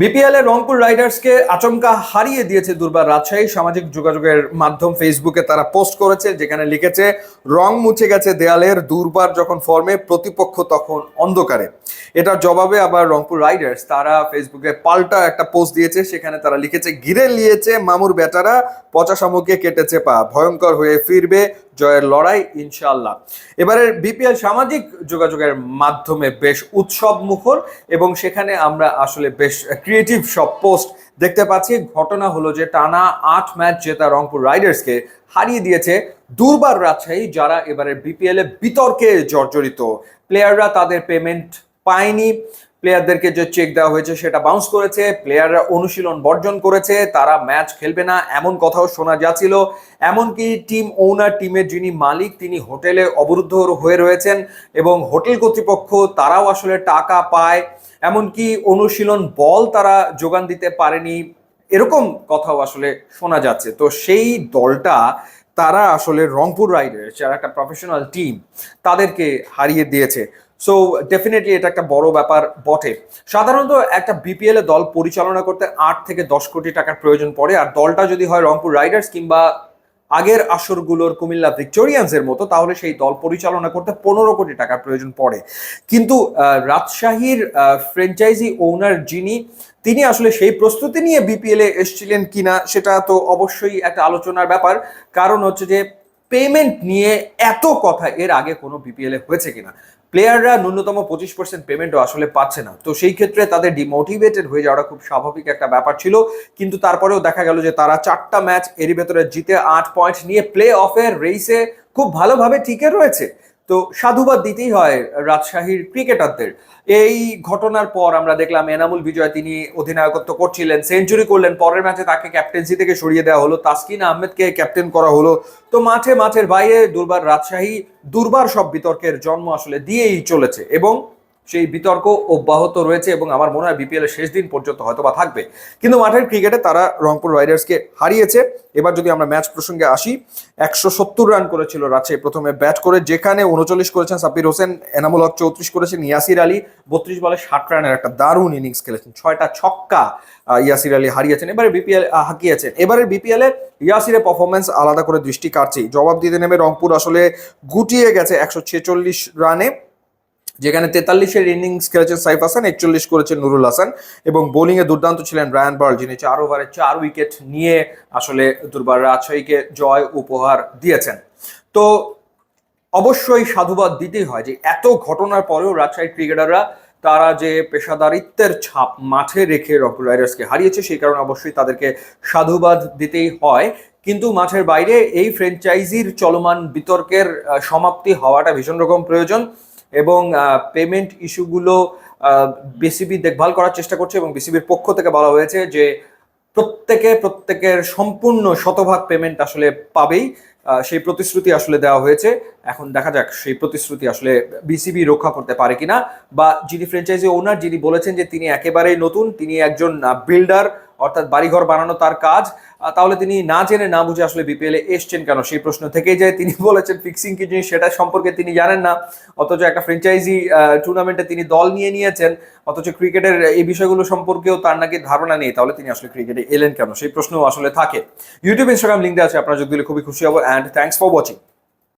BPL এ রংপুর রাইডার্সকে আচমকা হারিয়ে দিয়েছে দুর্বার রাজশাহী। সামাজিক যোগাযোগের মাধ্যম ফেসবুকে তারা পোস্ট করেছে, যেখানে লিখেছে, রং মুছে গেছে দেয়ালের দুর্বার যখন ফর্মে, প্রতিপক্ষ তখন অন্ধকারে। এটার জবাবে আবার রংপুর রাইডার্স, তারা ফেসবুকে পাল্টা একটা পোস্ট দিয়েছে, সেখানে তারা লিখেছে, ঘিরে নিয়েছে মামুর ব্যাটারা পচা শামুকে কেটেছে পা, ভয়ঙ্কর হয়ে ফিরবে জয়ের লড়াই ইনশাল্লাহ এবারের বিপিএল সামাজিক যোগাযোগের মাধ্যমে বেশ উৎসব মুখর এবং সেখানে আমরা আসলে বেশ ক্রিয়েটিভ সব পোস্ট দেখতে পাচ্ছি। ঘটনা হলো যে টানা আট ম্যাচ জেতা রংপুর রাইডার্সকে হারিয়ে দিয়েছে দুর্বার রাজশাহী, যারা এবারে বিপিএল বিতর্কে জর্জরিত। প্লেয়াররা তাদের পেমেন্ট পায়নি। প্লেয়ারদেরকে যে চেক দেওয়া হয়েছে সেটা বাউন্স করেছে প্লেয়াররা অনুশীলন বর্জন করেছে, তারা ম্যাচ খেলবে না, এমন কথাও শোনা যাচ্ছিল। এমনকি টিম ওনার টিমের যিনি মালিক, তিনি হোটেলে অবরুদ্ধ হয়ে রয়েছেন এবং হোটেল কর্তৃপক্ষ, তারাও আসলে টাকা পায়। এমনকি অনুশীলন বল তারা যোগান দিতে পারেনি। এরকম কথাও আসলে শোনা যাচ্ছে। তো সেই দলটা তারা আসলে রংপুর রাইডার্স, যারা একটা প্রফেশনাল টিম তাদেরকে হারিয়ে দিয়েছে। সো ডেফিনেটলি এটা একটা বড় ব্যাপার বটে। সাধারণত একটা বিপিএল এ দল পরিচালনা করতে আট থেকে দশ কোটি টাকার প্রয়োজন পড়ে, আর দলটা যদি হয় রংপুর রাইডার্স কিংবা আগের আসরগুলোর কুমিল্লা ভিক্টোরিয়ান্সের মতো, তাহলে সেই দল পরিচালনা করতে পনেরো কোটি টাকার প্রয়োজন পড়ে। কিন্তু রাজশাহীর ফ্র্যাঞ্চাইজি ওনার যিনি, তিনি আসলে সেই প্রস্তুতি নিয়ে বিপিএল এসেছিলেন কিনা, সেটা তো অবশ্যই একটা আলোচনার ব্যাপার। কারণ হচ্ছে যে পেমেন্ট নিয়ে এত কথা, এর আগে কোনো বিপিএল হয়েছে কিনা? প্লেয়াররা ন্যূনতম পঁচিশ পার্সেন্ট পেমেন্টও আসলে পাচ্ছে না। তো সেই ক্ষেত্রে তাদের ডিমোটিভেটেড হয়ে যাওয়াটা খুব স্বাভাবিক একটা ব্যাপার ছিল। কিন্তু তারপরেও দেখা গেল যে তারা চারটা ম্যাচ এরই ভেতরে জিতে আট পয়েন্ট নিয়ে প্লে অফের রেইসে খুব ভালোভাবে টিকে রয়েছে। তো সাধুবাদ দিতেই হয় রাজশাহীর ক্রিকেটারদের। এই ঘটনার পর আমরা দেখলাম এনামুল বিজয় তিনি অধিনায়কত্ব করছিলেন, সেঞ্চুরি করলেন, পরের ম্যাচে তাকে ক্যাপ্টেন্সি থেকে সরিয়ে দেওয়া হলো, তাসকিন আহমেদকে ক্যাপ্টেন করা হলো। তো মাঠে মাঠের বাইরে দুর্বার রাজশাহী দুর্বার সব বিতর্কের জন্ম আসলে দিয়েই চলেছে এবং সেই বিতর্ক অব্যাহত রয়েছে এবং আমার মনে হয় বিপিএল এর শেষ দিন পর্যন্ত হয়তো বা থাকবে। কিন্তু মাঠের ক্রিকেটে তারা রংপুর রাইডার্সকে হারিয়েছে। এবার যদি আমরা ম্যাচ প্রসঙ্গে আসি, একশো সত্তর রান করেছিল রাজশাহী প্রথমে ব্যাট করে, যেখানে উনচল্লিশ করেছেন সাব্বির হোসেন, এনামুল হক চৌত্রিশ করেছেন ইয়াসির আলী, বত্রিশ বলে ষাট রানের একটা দারুণ ইনিংস খেলেছেন। ছয়টা ছক্কা ইয়াসির আলী হারিয়েছেন। এবারে বিপিএল হাঁকিয়েছেন। বিপিএল এ ইয়াসিরের পারফরমেন্স আলাদা করে দৃষ্টি কাটছে জবাব দিতে নেমে রংপুর আসলে গুটিয়ে গেছে একশো ছেচল্লিশ রানে যেখানে তেতাল্লিশের ইনিংস খেলেছেন সাইফ হাসান, একচল্লিশ করেছেন নুরুল হাসান এবং বোলিংয়ে দুর্দান্ত ছিলেন রায়ান বার্ল যিনি চার ওভারে চার উইকেট নিয়ে আসলে দুর্বার রাজশাহীকে জয় উপহার দিয়েছেন। তো অবশ্যই সাধুবাদ দিতেই হয় যে এত ঘটনার পরেও রাজশাহী ক্রিকেটাররা তারা যে পেশাদারিত্বের ছাপ মাঠে রেখে রংপুর রাইডার্সকে হারিয়েছে, সেই কারণে অবশ্যই তাদেরকে সাধুবাদ দিতেই হয়। কিন্তু মাঠের বাইরে এই ফ্র্যাঞ্চাইজির চলমান বিতর্কের সমাপ্তি হওয়াটা ভীষণ রকম প্রয়োজন। এবং পেমেন্ট ইস্যুগুলো বিসিবি দেখভাল করার চেষ্টা করছে এবং বিসিবির পক্ষ থেকে বলা হয়েছে যে প্রত্যেকে, প্রত্যেকের সম্পূর্ণ শতভাগ পেমেন্ট আসলে পাবেই। সেই প্রতিশ্রুতি আসলে দেওয়া হয়েছে। এখন দেখা যাক সেই প্রতিশ্রুতি আসলে বিসিবি রক্ষা করতে পারে কিনা বা যিনি ফ্র্যাঞ্চাইজি ওনার যিনি বলেছেন যে তিনি একেবারেই নতুন, তিনি একজন বিল্ডার অর্থাৎ বাড়িঘর বানানো তার কাজ। তাহলে তিনি না জেনে, না বুঝে আসলে বিপিএল এ এসছেন কেন? সেই প্রশ্ন থেকেই যায় তিনি বলেছেন ফিক্সিং কি জিনিস সেটা সম্পর্কে তিনি জানেন না। অথচ একটা ফ্র্যাঞ্চাইজি টুর্নামেন্টে তিনি দল নিয়ে নিয়েছেন। অথচ ক্রিকেটের এই বিষয়গুলো সম্পর্কেও তার নাকি ধারণা নেই। তাহলে তিনি আসলে ক্রিকেটে এলেন কেন? সেই প্রশ্নও আসলে থাকে। ইউটিউব ইনস্টাগ্রাম লিঙ্ক আছে। আপনারা যোগ দিলে খুবই খুশি হব। And thanks for watching